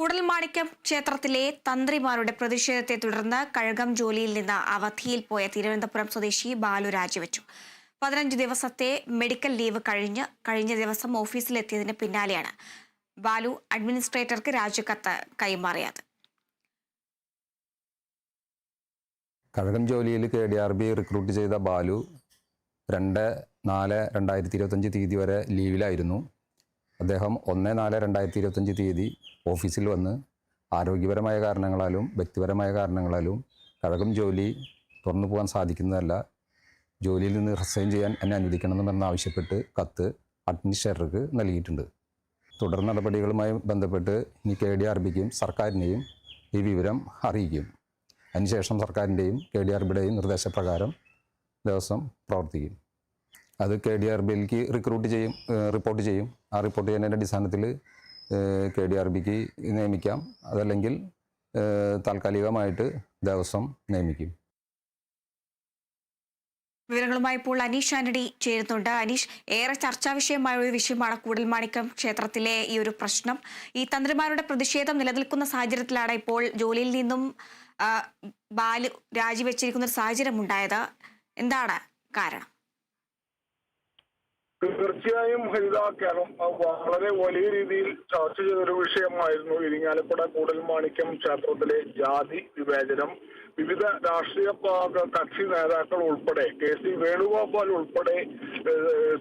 കൂടൽമാണിക്യം ക്ഷേത്രത്തിലെ തന്ത്രിമാരുടെ പ്രതിഷേധത്തെ തുടർന്ന് കഴകം ജോലിയിൽ നിന്ന് അവധിയിൽ പോയ തിരുവനന്തപുരം സ്വദേശി ബാലു രാജിവെച്ചു. പതിനഞ്ച് ദിവസത്തെ മെഡിക്കൽ ലീവ് കഴിഞ്ഞ് കഴിഞ്ഞ ദിവസം ഓഫീസിലെത്തിയതിന് പിന്നാലെയാണ് ബാലു അഡ്മിനിസ്ട്രേറ്റർക്ക് രാജിക്കത്ത് കൈമാറിയത്. കഴകം ജോലിയിൽ K D R B recruit ചെയ്ത ബാലു രണ്ട് നാല് രണ്ടായിരത്തി ഇരുപത്തഞ്ച് തീയതി വരെ ലീവിലായിരുന്നു. അദ്ദേഹം ഒന്ന് നാല് രണ്ടായിരത്തി ഇരുപത്തഞ്ച് തീയതി ഓഫീസിൽ വന്ന് ആരോഗ്യപരമായ കാരണങ്ങളാലും വ്യക്തിപരമായ കാരണങ്ങളാലും കഴകം ജോലി തുറന്നു പോകാൻ സാധിക്കുന്നതല്ല. ജോലിയിൽ നിന്ന് റിസൈൻ ചെയ്യാൻ എന്നെ അനുവദിക്കണമെന്ന് ആവശ്യപ്പെട്ട് കത്ത് അഡ്മിനിസ്ട്രേറ്റർക്ക് നൽകിയിട്ടുണ്ട്. തുടർ നടപടികളുമായി ബന്ധപ്പെട്ട് ഇനി കെ ഡി ആർ ബിക്കും സർക്കാരിനെയും ഈ വിവരം അറിയിക്കും. അതിനുശേഷം സർക്കാരിന്റെയും കെ ഡി ആർ ബിയുടെയും നിർദ്ദേശപ്രകാരം ദിവസം പ്രവർത്തിക്കും. അത് കെ ഡി ആർ ബിയിലേക്ക് റിക്രൂട്ട് ചെയ്യും റിപ്പോർട്ട് ചെയ്യും. ആ റിപ്പോർട്ട് ചെയ്യുന്നതിന്റെ അടിസ്ഥാനത്തിൽ കെ ഡി ആർ ബിക്ക് നിയമിക്കാം. അതല്ലെങ്കിൽ താൽക്കാലികമായിട്ട് ദേവസ്വം നിയമിക്കും. വിവരങ്ങളുമായി ഇപ്പോൾ അനീഷ് ആന്റണി ചേരുന്നുണ്ട്. അനീഷ് ഏറെ ചർച്ചാ വിഷയമായ ഒരു വിഷയമാണ് കൂടൽമാണിക്കം ക്ഷേത്രത്തിലെ ഈ ഒരു പ്രശ്നം. ഈ തന്ത്രിമാരുടെ പ്രതിഷേധം നിലനിൽക്കുന്ന സാഹചര്യത്തിലാണ് ഇപ്പോൾ ജോലിയിൽ നിന്നും ബാലു രാജിവെച്ചിരിക്കുന്ന ഒരു സാഹചര്യം ഉണ്ടായത് എന്താണ് കാരണം? തീർച്ചയായും ഹരിത കേരളം വളരെ വലിയ രീതിയിൽ ചർച്ച ചെയ്തൊരു വിഷയമായിരുന്നു ഇരിങ്ങാലക്കുട കൂടൽമാണിക്യം ക്ഷേത്രത്തിലെ ജാതി വിവേചനം. വിവിധ രാഷ്ട്രീയ കക്ഷി നേതാക്കൾ ഉൾപ്പെടെ കെ സി വേണുഗോപാൽ ഉൾപ്പെടെ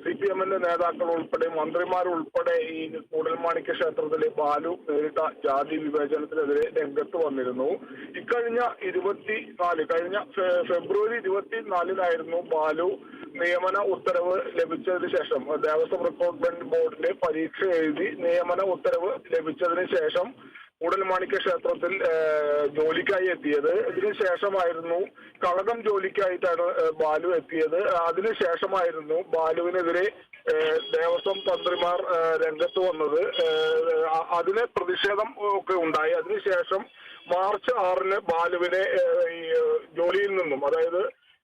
സി പി എമ്മിന്റെ നേതാക്കൾ ഉൾപ്പെടെ മന്ത്രിമാരുൾപ്പെടെ ഈ കൂടൽമാണിക്യ ക്ഷേത്രത്തിലെ ബാലു നേരിട്ട ജാതി വിവേചനത്തിനെതിരെ രംഗത്ത് വന്നിരുന്നു. ഇക്കഴിഞ്ഞ ഇരുപത്തിനാല് കഴിഞ്ഞ ഫെബ്രുവരി ഫെബ്രുവരി ഇരുപത്തിനാലിനായിരുന്നു ബാലു നിയമന ഉത്തരവ് ലഭിച്ചതിന് ശേഷം ദേവസ്വം റിക്രൂട്ട്മെന്റ് ബോർഡിന്റെ പരീക്ഷ എഴുതി നിയമന ഉത്തരവ് ലഭിച്ചതിന് ശേഷം ഉടൽമാണിക്യ ക്ഷേത്രത്തിൽ ജോലിക്കായി എത്തിയത്. ഇതിനുശേഷമായിരുന്നു കളകം ജോലിക്കായിട്ടാണ് ബാലു എത്തിയത്. അതിനുശേഷമായിരുന്നു ബാലുവിനെതിരെ ദേവസ്വം തന്ത്രിമാർ രംഗത്ത് വന്നത്. അതിന് പ്രതിഷേധം ഒക്കെ ഉണ്ടായി. അതിനുശേഷം മാർച്ച് ആറിന് ബാലുവിനെ ജോലിയിൽ നിന്നും അതായത്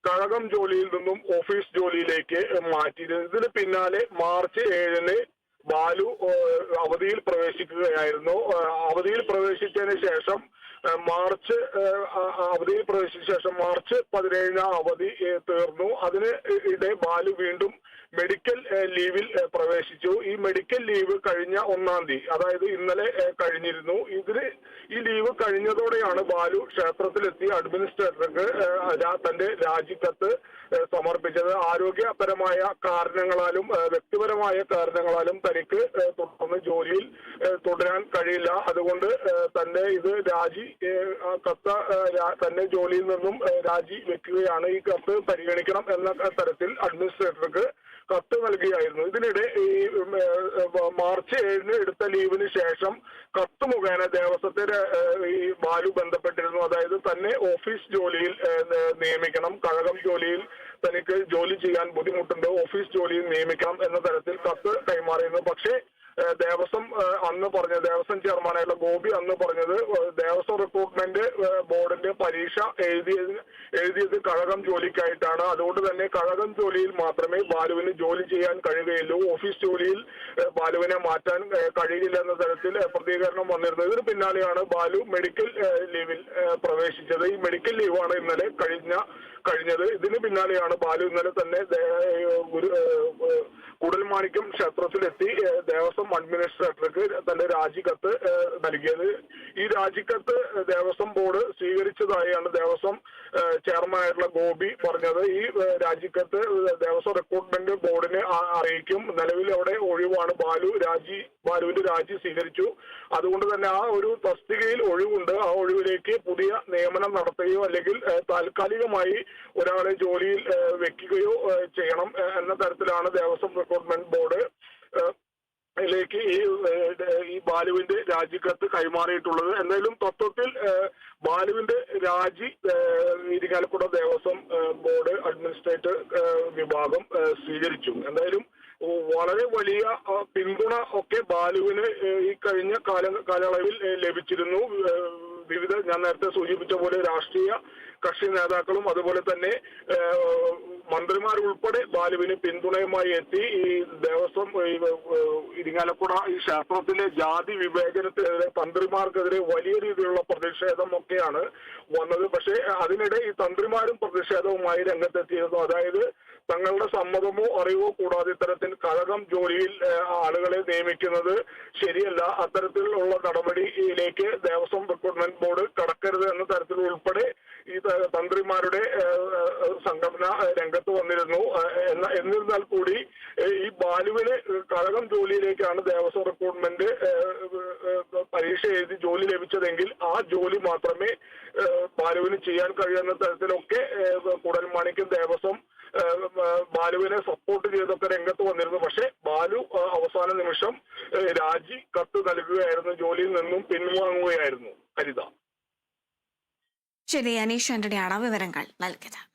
കഴകം ജോലിയിൽ നിന്നും ഓഫീസ് ജോലിയിലേക്ക് മാറ്റിയിരുന്നു. ഇതിന് പിന്നാലെ മാർച്ച് ഏഴിന് ബാലു അവധിയിൽ പ്രവേശിക്കുകയായിരുന്നു. അവധിയിൽ പ്രവേശിച്ചതിന് ശേഷം മാർച്ച് അവധിയിൽ പ്രവേശിച്ച ശേഷം മാർച്ച് പതിനേഴിന് അവധി തീർന്നു. അതിന് ഇടെ ബാലു വീണ്ടും മെഡിക്കൽ ലീവിൽ പ്രവേശിച്ചു. ഈ മെഡിക്കൽ ലീവ് കഴിഞ്ഞ ഒന്നാം തീയതി അതായത് ഇന്നലെ കഴിഞ്ഞിരുന്നു. ഇതിന് ഈ ലീവ് കഴിഞ്ഞതോടെയാണ് ബാലു ക്ഷേത്രത്തിലെത്തി അഡ്മിനിസ്ട്രേറ്റർക്ക് തന്റെ രാജിക്കത്ത് സമർപ്പിച്ചത്. ആരോഗ്യപരമായ കാരണങ്ങളാലും വ്യക്തിപരമായ കാരണങ്ങളാലും തനിക്ക് തുടർന്ന് ജോലിയിൽ തുടരാൻ കഴിയില്ല. അതുകൊണ്ട് തന്നെ ഇത് രാജി കത്ത് തന്നെ ജോലിയിൽ നിന്നും രാജി വെക്കുകയാണ്. ഈ കത്ത് പരിഗണിക്കണം എന്ന തരത്തിൽ അഡ്മിനിസ്ട്രേറ്റർക്ക് കത്ത് നൽകുകയായിരുന്നു ഇതിനിടെ ഈ മാർച്ച് ഏഴിന് എടുത്ത ലീവിന് ശേഷം കത്ത് മുഖേന ദേവസ്വത്തെ ഈ ബാലു ബന്ധപ്പെട്ടിരുന്നു. അതായത് തന്നെ ഓഫീസ് ജോലിയിൽ നിയമിക്കണം. കഴകം ജോലിയിൽ തനിക്ക് ജോലി ചെയ്യാൻ ബുദ്ധിമുട്ടുണ്ട്. ഓഫീസ് ജോലിയിൽ നിയമിക്കണം എന്ന തരത്തിൽ കത്ത് കൈമാറിയിരുന്നു. പക്ഷേ ദേവസ്വം അന്ന് പറഞ്ഞത് ദേവസ്വം ചെയർമാനായുള്ള ഗോപി അന്ന് പറഞ്ഞത് ദേവസ്വം റിക്രൂട്ട്മെന്റ് ബോർഡിന്റെ പരീക്ഷ എഴുതിയത് എഴുതിയത് കഴകം ജോലിക്കായിട്ടാണ്. അതുകൊണ്ട് തന്നെ കഴകം ജോലിയിൽ മാത്രമേ ബാലുവിന് ജോലി ചെയ്യാൻ കഴിയുകയുള്ളൂ. ഓഫീസ് ജോലിയിൽ ബാലുവിനെ മാറ്റാൻ കഴിയില്ല എന്ന തരത്തിൽ പ്രതികരണം വന്നിരുന്നത്. ഇതിന് പിന്നാലെയാണ് ബാലു മെഡിക്കൽ ലീവിൽ പ്രവേശിച്ചത്. ഈ മെഡിക്കൽ ലീവാണ് ഇന്നലെ കഴിഞ്ഞ കഴിഞ്ഞത്. ഇതിന് പിന്നാലെയാണ് ബാലു ഇന്നലെ തന്നെ ഗുരു ഏഹ്, ക്ഷേത്രത്തിലെത്തി. ഏഹ്, ദേവസ്വം അഡ്മിനിസ്ട്രേറ്റർക്ക് തന്റെ രാജിക്കത്ത് നൽകിയത്. ഈ രാജിക്കത്ത് ദേവസ്വം ബോർഡ് സ്വീകരിച്ചതായാണ് ദേവസ്വം ചെയർമാനായിട്ടുള്ള ഗോപി പറഞ്ഞത്. ഈ രാജിക്കത്ത് ദേവസ്വം റിക്രൂട്ട്മെന്റ് ബോർഡിനെ അറിയിക്കും. നിലവിൽ അവിടെ ഒഴിവാണ്. ബാലു രാജി ബാലുവിന്റെ രാജി സ്വീകരിച്ചു. അതുകൊണ്ട് തന്നെ ആ ഒരു തസ്തികയിൽ ഒഴിവുണ്ട്. ആ ഒഴിവിലേക്ക് പുതിയ നിയമനം നടത്തുകയോ അല്ലെങ്കിൽ താൽക്കാലികമായി ഒരാളെ ജോലിയിൽ വെക്കുകയോ ചെയ്യണം എന്ന തരത്തിലാണ് ദേവസ്വം റിക്രൂട്ട്മെന്റ് ബോർഡ് ിലേക്ക് ഈ ഈ ബാലുവിന്റെ രാജിക്കത്ത് കൈമാറിയിട്ടുള്ളത്. എന്തായാലും തത്വത്തിൽ ബാലുവിന്റെ രാജി ഇരിങ്ങാലക്കുട ദേവസ്വം ബോർഡ് അഡ്മിനിസ്ട്രേറ്റർ വിഭാഗം സ്വീകരിച്ചു. എന്തായാലും വളരെ വലിയ പിന്തുണ ഒക്കെ ബാലുവിന് ഈ കഴിഞ്ഞ കാല കാലയളവിൽ ലഭിച്ചിരുന്നു. വിവിധ ഞാൻ നേരത്തെ സൂചിപ്പിച്ച പോലെ രാഷ്ട്രീയ കക്ഷി നേതാക്കളും അതുപോലെ തന്നെ മന്ത്രിമാരുൾപ്പെടെ ബാലുവിന് പിന്തുണയുമായി എത്തി. ഈ ദേവസ്വം ഇരിങ്ങാലക്കുട ഈ ക്ഷേത്രത്തിലെ ജാതി വിവേചനത്തിനെതിരെ തന്ത്രിമാർക്കെതിരെ വലിയ രീതിയിലുള്ള പ്രതിഷേധം ഒക്കെയാണ് വന്നത്. പക്ഷേ അതിനിടെ ഈ തന്ത്രിമാരും പ്രതിഷേധവുമായി രംഗത്തെത്തിയിരുന്നു. അതായത് തങ്ങളുടെ സമ്മതമോ അറിവോ കൂടാതെ ഇത്തരത്തിൽ കഴകം ജോലിയിൽ ആളുകളെ നിയമിക്കുന്നത് ശരിയല്ല. അത്തരത്തിലുള്ള നടപടിയിലേക്ക് ദേവസ്വം റിക്രൂട്ട്മെന്റ് ബോർഡ് കടക്കരുത് എന്ന തരത്തിൽ ഉൾപ്പെടെ ഈ തന്ത്രിമാരുടെ സംഘടന രംഗത്ത് വന്നിരുന്നു. എന്നിരുന്നാൽ കൂടി ഈ ബാലുവിന് കഴകം ജോലിയിലേക്കാണ് ദേവസ്വം റിക്രൂട്ട്മെന്റ് പരീക്ഷ എഴുതി ജോലി ലഭിച്ചതെങ്കിൽ ആ ജോലി മാത്രമേ ബാലുവിന് ചെയ്യാൻ കഴിയുന്ന തരത്തിലൊക്കെ കുടൽമാണിക്കും ദേവസ്വം ബാലുവിനെ സപ്പോർട്ട് ചെയ്തൊക്കെ രംഗത്ത് വന്നിരുന്നു. പക്ഷേ ബാലു അവസാന നിമിഷം രാജി കത്ത് നൽകുകയായിരുന്നു. ജോലിയിൽ നിന്നും പിൻവാങ്ങുകയായിരുന്നു. ഹരിത. ശരി അനീഷ് ആന്റണിയാണ് വിവരങ്ങൾ നൽകിയത്.